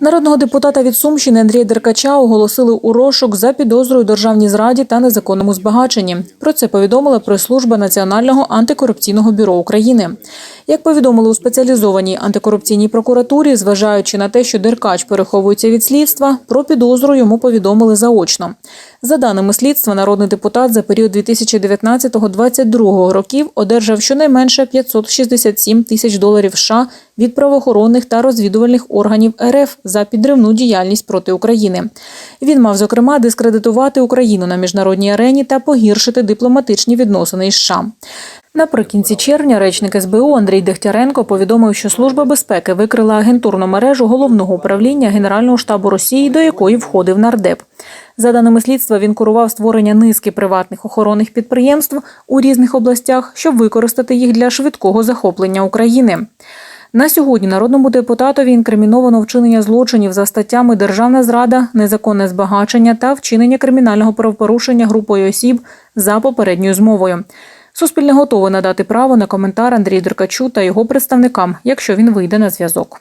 Народного депутата від Сумщини Андрія Деркача оголосили у розшук за підозрою державній зраді та незаконному збагаченні. Про це повідомила прес-служба Національного антикорупційного бюро України. Як повідомили у спеціалізованій антикорупційній прокуратурі, зважаючи на те, що Деркач переховується від слідства, про підозру йому повідомили заочно. За даними слідства, народний депутат за період 2019-2022 років одержав щонайменше 567 тисяч доларів США від правоохоронних та розвідувальних органів РФ за підривну діяльність проти України. Він мав зокрема дискредитувати Україну на міжнародній арені та погіршити дипломатичні відносини із США. Наприкінці червня речник СБУ Андрій Дегтяренко повідомив, що Служба безпеки викрила агентурну мережу головного управління Генерального штабу Росії, до якої входив нардеп. За даними слідства, він курував створення низки приватних охоронних підприємств у різних областях, щоб використати їх для швидкого захоплення України. На сьогодні народному депутатові інкриміновано вчинення злочинів за статтями Державна зрада, незаконне збагачення та вчинення кримінального правопорушення групою осіб за попередньою змовою. Суспільне готове надати право на коментар Андрію Деркачу та його представникам, якщо він вийде на зв'язок.